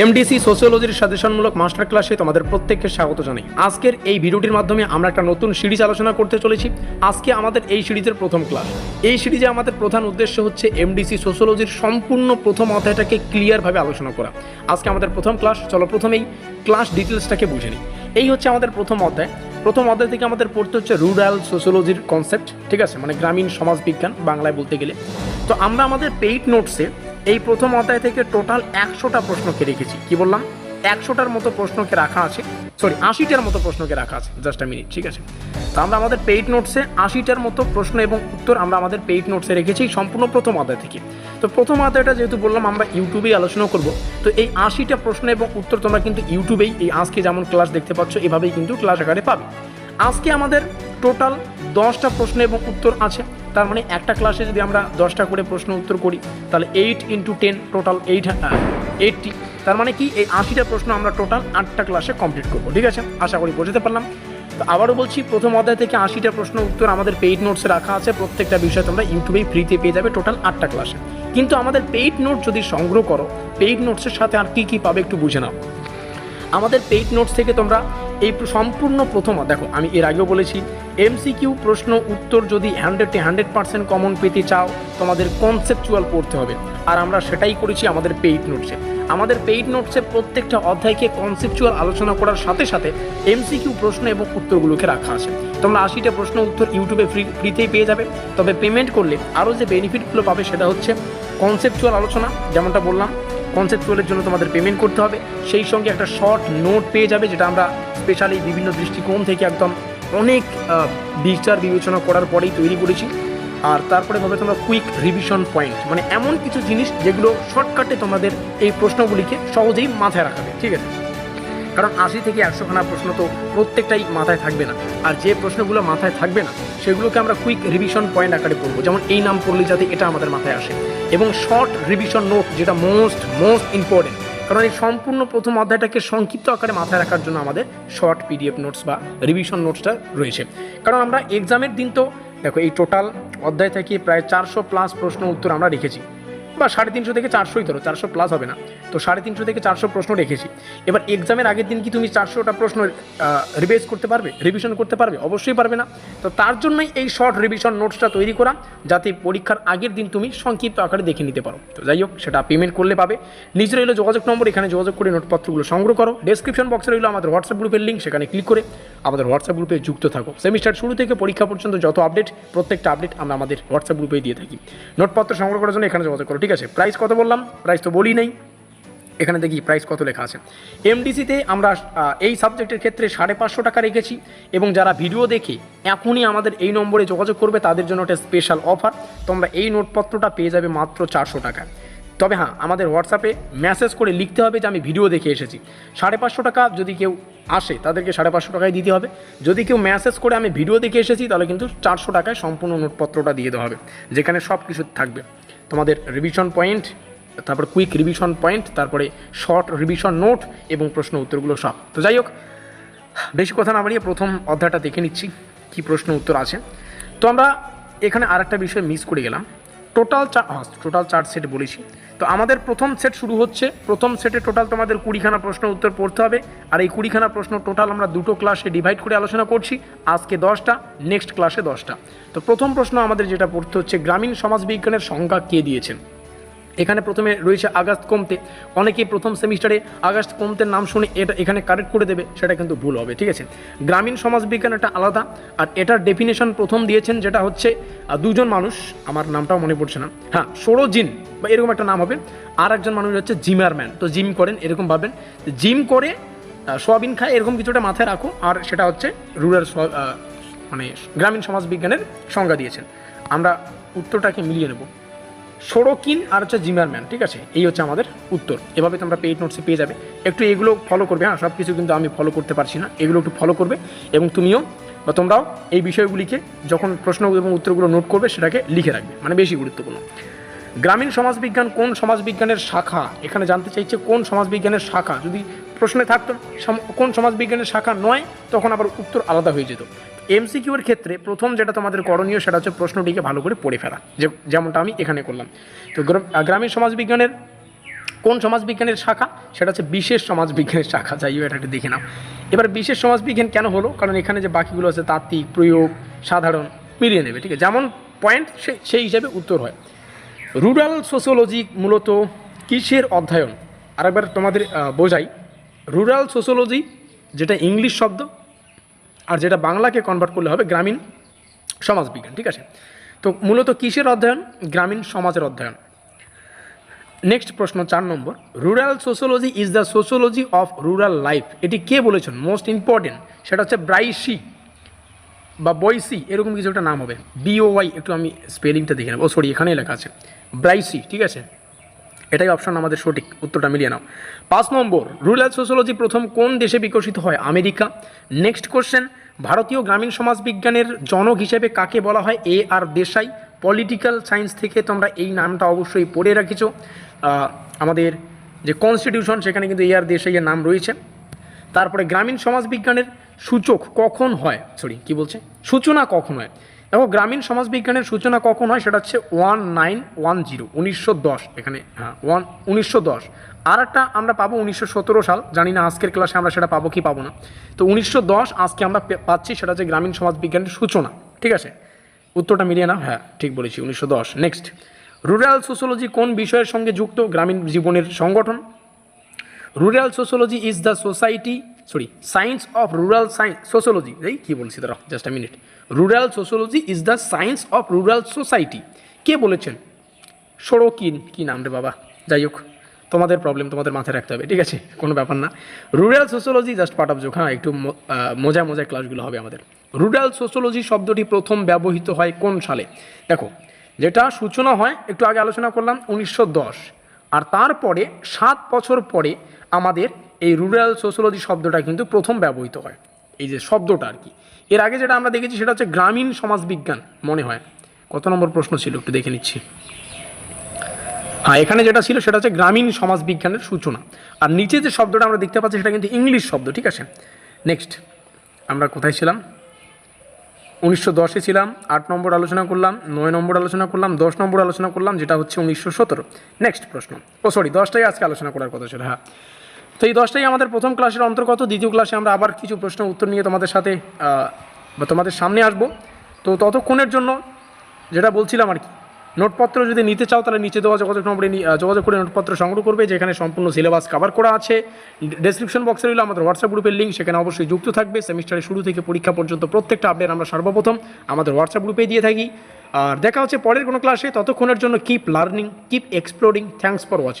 MDC সোসিওলজির সাজেশনমূলক master ক্লাসে তোমাদের প্রত্যেককে স্বাগত জানাই। আজকের এই ভিডিওটির মাধ্যমে আমরা একটা নতুন সিরিজ আলোচনা করতে চলেছি। আজকে আমাদের এই সিরিজের প্রথম ক্লাস এই সিরিজে আমাদের প্রধান উদ্দেশ্য হচ্ছে এমডিসি সোসিওলজির সম্পূর্ণ প্রথম অধ্যায়টাকে ক্লিয়ারভাবে আলোচনা করা। আজকে আমাদের প্রথম ক্লাস চলো প্রথমেই ক্লাস ডিটেলসটাকে বুঝে নিই। এই হচ্ছে আমাদের প্রথম অধ্যায়। প্রথম অধ্যায় থেকে আমাদের পড়তে হচ্ছে রুরাল সোসিওলজির কনসেপ্ট ঠিক আছে? মানে গ্রামীণ সমাজবিজ্ঞান বাংলায় বলতে গেলে। তো আমরা আমাদের পেইড নোটসে এই প্রথম অধ্যায় থেকে টোটাল একশোটা প্রশ্নকে রেখেছি। কি বললাম? একশোটার মতো প্রশ্নকে রাখা আছে। সরি আশিটার মতো প্রশ্নকে রাখা আছে। জাস্ট মিনিট ঠিক আছে? তো আমরা আমাদের পেইড নোটসে আশিটার মতো প্রশ্ন এবং উত্তর আমরা আমাদের পেইড নোটসে রেখেছি সম্পূর্ণ প্রথম অধ্যায় থেকে। তো প্রথম অধ্যায়টা যেহেতু বললাম, আমরা ইউটিউবেই আলোচনা করব। তো এই আশিটা প্রশ্ন এবং উত্তর তোমরা কিন্তু ইউটিউবেই এই আজকে যেমন ক্লাস দেখতে পাচ্ছ, এভাবেই কিন্তু ক্লাস আকারে পাবে। আজকে আমাদের টোটাল দশটা প্রশ্ন এবং উত্তর আছে। তার মানে একটা ক্লাসে যদি আমরা দশটা করে প্রশ্ন উত্তর করি, তাহলে eight into ten total eight eighty তার মানে কি? এই আশিটা প্রশ্ন আমরা টোটাল আটটা ক্লাসে কমপ্লিট করব, ঠিক আছে? আশা করি বোঝাতে পারলাম। তো আবারও বলছি, প্রথম অধ্যায় থেকে আশিটা প্রশ্ন উত্তর আমাদের পেইড নোটসে রাখা আছে। প্রত্যেকটা বিষয় তোমরা ইউটিউবেই ফ্রিতে পেয়ে যাবে টোটাল আটটা ক্লাসে কিন্তু আমাদের পেইড নোট যদি সংগ্রহ করো পেইড নোটসের সাথে আর কী কী পাবে একটু বুঝে নাও। আমাদের পেইড নোটস থেকে তোমরা এই সম্পূর্ণ প্রথম, দেখো, আমি এর আগেও বলেছি এমসিকিউ প্রশ্ন উত্তর যদি হান্ড্রেডে হান্ড্রেড পার্সেন্ট কমন পেতে চাও, তোমাদের কনসেপচুয়াল পড়তে হবে। আর আমরা সেটাই করেছি আমাদের পেইড নোটসে আমাদের পেইড নোটসে প্রত্যেকটা অধ্যায়কে কনসেপচুয়াল আলোচনা করার সাথে সাথে এমসিকিউ প্রশ্ন এবং উত্তরগুলোকে রাখা আছে। তোমরা আশিটা প্রশ্ন উত্তর ইউটিউবে ফ্রি ফ্রিতেই পেয়ে যাবে। তবে পেমেন্ট করলে আরও যে বেনিফিটগুলো পাবে সেটা হচ্ছে কনসেপচুয়াল আলোচনা, যেমনটা বললাম কনসেপ্টুয়ালের জন্য তোমাদের পেমেন্ট করতে হবে। সেই সঙ্গে একটা শর্ট নোট পেয়ে যাবে, যেটা আমরা স্পেশালি বিভিন্ন দৃষ্টিকোণ থেকে একদম অনেক বিচার বিবেচনা করার পরেই তৈরি করেছি। আর তারপরে পাবে তোমরা কুইক রিভিশন পয়েন্ট মানে এমন কিছু জিনিস যেগুলো শর্টকাটে তোমাদের এই প্রশ্নগুলিকে সহজেই মাথায় রাখাবে, ঠিক আছে? কারণ আশি থেকে একশোখানা প্রশ্ন তো প্রত্যেকটাই মাথায় থাকবে না। আর যে প্রশ্নগুলো মাথায় থাকবে না, সেগুলোকে আমরা কুইক রিভিশন পয়েন্ট আকারে পড়ব। যেমন এই নাম পড়লে যাতে এটা আমাদের মাথায় আসে। এবং শর্ট রিভিশন নোট যেটা মোস্ট মোস্ট ইম্পর্টেন্ট কারণ এই সম্পূর্ণ প্রথম অধ্যায়টাকে সংক্ষিপ্ত আকারে মাথায় রাখার জন্য আমাদের শর্ট পিডিএফ নোটস বা রিভিশন নোটসটা রয়েছে। কারণ আমরা এক্সামের দিন তো, দেখো এই টোটাল অধ্যায় থেকে প্রায় চারশো প্লাস প্রশ্ন উত্তর আমরা রেখেছি। বা সাড়ে তিনশো থেকে চারশোই ধরো, চারশো প্লাস হবে না। তো সাড়ে তিনশো থেকে চারশো প্রশ্ন রেখেছি। এবার এক্সামের আগের দিন কি তুমি চারশোটা প্রশ্ন রিভাইজ করতে পারবে? রিভিশন করতে পারবে? অবশ্যই পারবে না। তো তার জন্যই এই শর্ট রিভিশন নোটসটা তৈরি করা, যাতে পরীক্ষার আগের দিন তুমি সংক্ষিপ্ত আকারে দেখে নিতে পারো। তো যাই হোক, সেটা পেমেন্ট করলে পাবে। নিচে রইল যোগাযোগ নম্বর এখানে যোগাযোগ করে নোটপত্রগুলো সংগ্রহ করো। ডেসক্রিপশন বক্সে রইল আমাদের হোয়াটসঅ্যাপ গ্রুপের লিঙ্ক সেখানে ক্লিক করে আমাদের হোয়াটসঅ্যাপ গ্রুপে যুক্ত থাকো। সেমিস্টার শুরু থেকে পরীক্ষা পর্যন্ত যত আপডেট প্রত্যেকটা আপডেট আমরা আমাদের হোয়াটসঅ্যাপ গ্রুপে দিয়ে থাকি। নোটপত্র সংগ্রহ করার জন্য এখানে যোগাযোগ করো। ঠিক আছে প্রাইস কত বললাম? প্রাইস তো বলি নেই। এখানে দেখি প্রাইস কত লেখা আছে। এমডিসিতে আমরা এই সাবজেক্টের ক্ষেত্রে সাড়ে পাঁচশো টাকা রেখেছি এবং যারা ভিডিও দেখে এখনই আমাদের এই নম্বরে যোগাযোগ করবে, তাদের জন্য একটা স্পেশাল অফার তোমরা এই নোটপত্রটা পেয়ে যাবে মাত্র চারশো টাকা তবে হ্যাঁ আমাদের হোয়াটসঅ্যাপে মেসেজ করে লিখতে হবে যে আমি ভিডিও দেখে এসেছি। সাড়ে পাঁচশো টাকা যদি কেউ আসে, তাদেরকে সাড়ে পাঁচশো টাকায় দিতে হবে। যদি কেউ মেসেজ করে আমি ভিডিও দেখে এসেছি, তাহলে কিন্তু চারশো টাকায় সম্পূর্ণ নোটপত্রটা দিয়ে দেওয়া হবে, যেখানে সব কিছু থাকবে। তোমাদের রিভিশন পয়েন্ট তারপর কুইক রিভিশন পয়েন্ট তারপরে শর্ট রিভিশন নোট এবং প্রশ্ন উত্তরগুলো সব। তো যাই হোক, বেশি কথা না বাড়িয়ে প্রথম অধ্যায়টা দেখে নিচ্ছি, কি প্রশ্ন উত্তর আছে। তো আমরা এখানে আরেকটা বিষয় মিস করে গেলাম। টোটাল চার টোটাল চার সেট বলেছি। তো আমাদের প্রথম সেট শুরু হচ্ছে। প্রথম সেটে টোটাল তোমাদের কুড়িখানা প্রশ্ন উত্তর পড়তে হবে। আর এই কুড়িখানা প্রশ্ন টোটাল আমরা দুটো ক্লাসে ডিভাইড করে আলোচনা করছি। আজকে দশটা নেক্সট ক্লাসে দশটা। তো প্রথম প্রশ্ন আমাদের যেটা পড়তে হচ্ছে, গ্রামীণ সমাজবিজ্ঞানের সংজ্ঞা কে দিয়েছেন এখানে প্রথমে রয়েছে আগস্ট কমতে। অনেকেই প্রথম সেমিস্টারে আগস্ট কমতের নাম শুনে এটা এখানে কারেক্ট করে দেবে, সেটা কিন্তু ভুল হবে, ঠিক আছে? গ্রামীণ সমাজবিজ্ঞান একটা আলাদা, আর এটার ডেফিনেশন প্রথম দিয়েছেন যেটা হচ্ছে দুজন মানুষ, আমার নামটাও মনে পড়ছে না। হ্যাঁ সৌরজিন, বা এরকম একটা নাম হবে, আর একজন মানুষ হচ্ছে জিমারম্যান। তো জিম করেন, এরকম ভাবেন। জিম করে সোয়াবিন খায়, এরকম কিছুটা মাথায় রাখো, আর সেটা হচ্ছে রুরাল মানে গ্রামীণ সমাজবিজ্ঞানের সংজ্ঞা দিয়েছেন। আমরা উত্তরটাকে মিলিয়ে নেব। সড়কিন আর হচ্ছে জিমারম্যান ঠিক আছে? এই হচ্ছে আমাদের উত্তর। এভাবে তোমরা পেইড নোটসে পেয়ে যাবে। একটু এগুলো ফলো করবে হ্যাঁ? সব কিছু কিন্তু আমি ফলো করতে পারছি না। এগুলো একটু ফলো করবে এবং তুমিও বা তোমরাও এই বিষয়গুলিকে যখন প্রশ্ন এবং উত্তরগুলো নোট করবে, সেটাকে লিখে রাখবে। মানে বেশি গুরুত্বপূর্ণ। গ্রামীণ সমাজবিজ্ঞান কোন সমাজবিজ্ঞানের শাখা? এখানে জানতে চাইছে কোন সমাজবিজ্ঞানের শাখা? যদি প্রশ্নে থাকতো কোন সমাজবিজ্ঞানের শাখা নয় তখন আবার উত্তর আলাদা হয়ে যেত। এমসিকিউ এর ক্ষেত্রে প্রথম যেটা তোমাদের করণীয় সেটা হচ্ছে প্রশ্নটিকে ভালো করে পড়ে ফেলা যে যেমনটা আমি এখানে করলাম। তো গ্রাম- গ্রামীণ সমাজবিজ্ঞানের কোন সমাজবিজ্ঞানের শাখা? সেটা হচ্ছে বিশেষ সমাজবিজ্ঞানের শাখা যাই হোক এটা একটু দেখে নাও। এবার বিশেষ সমাজবিজ্ঞান কেন হলো? কারণ এখানে যে বাকিগুলো আছে তাত্ত্বিক প্রয়োগ সাধারণ মিলিয়ে নেবে ঠিক আছে? যেমন পয়েন্ট সে সেই হিসাবে উত্তর হয়। রুরাল সোশিওলজি মূলত কিসের অধ্যয়ন? আরেকবার তোমাদের বোঝাই। রুরাল সোশিওলজি যেটা ইংলিশ শব্দ, আর যেটা বাংলাকে কনভার্ট করলে হবে গ্রামীণ সমাজবিজ্ঞান, ঠিক আছে? তো মূলত কিসের অধ্যয়ন? গ্রামীণ সমাজের অধ্যয়ন। নেক্সট প্রশ্ন চার নম্বর rural sociology is the sociology of rural life এটি কে বলেছেন? মোস্ট ইম্পর্টেন্ট সেটা হচ্ছে ব্রাইসি বা বয়সি এরকম কিছু একটা নাম হবে। বিওয়াই একটু আমি স্পেলিংটা দেখে নেব। ও সরি এখানেই লেখা আছে। ব্রাইসি ঠিক আছে? এটাই অপশন আমাদের সঠিক, উত্তরটা মিলিয়ে নাও। পাঁচ নম্বর রুরাল সোশিওলজি প্রথম কোন দেশে বিকশিত হয়? আমেরিকা। নেক্সট কোশ্চেন ভারতীয় গ্রামীণ সমাজ বিজ্ঞানের জনক হিসেবে কাকে বলা হয়? A R Desai. Political science থেকে তোমরা এই নামটা অবশ্যই পড়ে রাখিছো। আমাদের যে কনস্টিটিউশন সেখানে কিন্তু এ আর দেশাই এর নাম রয়েছে। তারপরে গ্রামীণ সমাজ বিজ্ঞানের সূচক কখন হয়? সরি কি বলছে? সূচনা কখন হয়? দেখো গ্রামীণ সমাজবিজ্ঞানের সূচনা কখন হয়? সেটা হচ্ছে ওয়ান নাইন ওয়ান জিরো, উনিশশো দশ। এখানে হ্যাঁ ওয়ান, উনিশশো দশ। আর একটা আমরা পাবো উনিশশো সতেরো সাল। জানি না আজকের ক্লাসে আমরা সেটা পাবো কি পাবো না। তো উনিশশো দশ আজকে আমরা পাচ্ছি, সেটা হচ্ছে গ্রামীণ সমাজবিজ্ঞানের সূচনা। ঠিক আছে? উত্তরটা মিলিয়ে না হ্যাঁ ঠিক বলেছি, উনিশশো দশ। নেক্সট রুরাল সোশিওলজি কোন বিষয়ের সঙ্গে যুক্ত? গ্রামীণ জীবনের সংগঠন। Rural sociology is the society sorry science of rural science sociology এই কী বলছি দাঁড়া just a minute rural sociology is the science of rural society কে বলেছেন? সড়কিন, কী নাম রে বাবা? যাই হোক, তোমাদের প্রবলেম তোমাদের মাথায় রাখতে হবে, ঠিক আছে? কোনো ব্যাপার না। Rural sociology just part of joke হ্যাঁ একটু মজা মজার ক্লাসগুলো হবে আমাদের। রুরাল সোশিওলজি শব্দটি প্রথম ব্যবহৃত হয় কোন সালে? দেখো, যেটা সূচনা হয়, একটু আগে আলোচনা করলাম, উনিশশো দশ। আর তারপরে, সাত বছর পরে আমাদের এই রুরাল সোশিওলজি শব্দটা কিন্তু প্রথম ব্যবহৃত হয়। এই যে শব্দটা আর কি। এর আগে যেটা আমরা দেখেছি সেটা হচ্ছে গ্রামীণ সমাজবিজ্ঞান, মনে হয়। কত নম্বর প্রশ্ন ছিল একটু দেখে নিচ্ছি। হ্যাঁ এখানে যেটা ছিল সেটা হচ্ছে গ্রামীণ সমাজবিজ্ঞানের সূচনা। আর নিচে যে শব্দটা আমরা দেখতে পাচ্ছি সেটা কিন্তু ইংলিশ শব্দ, ঠিক আছে? নেক্সট আমরা কোথায় ছিলাম? উনিশশো দশে ছিলাম, আট নম্বর আলোচনা করলাম, নয় নম্বর আলোচনা করলাম, দশ নম্বর আলোচনা করলাম, যেটা হচ্ছে উনিশশো সতেরো। নেক্সট প্রশ্ন। ও সরি দশটাই আজকে আলোচনা করার কথা ছিল হ্যাঁ। তো এই দশটাই আমাদের প্রথম ক্লাসের অন্তর্গত। দ্বিতীয় ক্লাসে আমরা আবার কিছু প্রশ্ন উত্তর নিয়ে তোমাদের সাথে বা তোমাদের সামনে আসব। তো ততক্ষণের জন্য যেটা বলছিলাম আর কি, নোটপত্র যদি নিতে চাও তাহলে নিচে দেওয়া যোগাযোগ নম্বরে যোগাযোগ করে নোটপত্র সংগ্রহ করবে, যেখানে সম্পূর্ণ সিলেবাস কভার করা আছে। ডেসক্রিপশন বক্সে রইল আমাদের হোয়াটসঅ্যাপ গ্রুপের লিঙ্ক সেখানে অবশ্যই যুক্ত থাকবে। সেমিস্টারের শুরু থেকে পরীক্ষা পর্যন্ত প্রত্যেকটা আপডেট আমরা সর্বপ্রথম আমাদের হোয়াটসঅ্যাপ গ্রুপে দিয়ে থাকি। আর দেখা হচ্ছে পরের কোনো ক্লাসে ততক্ষণের জন্য keep learning keep exploring thanks for watching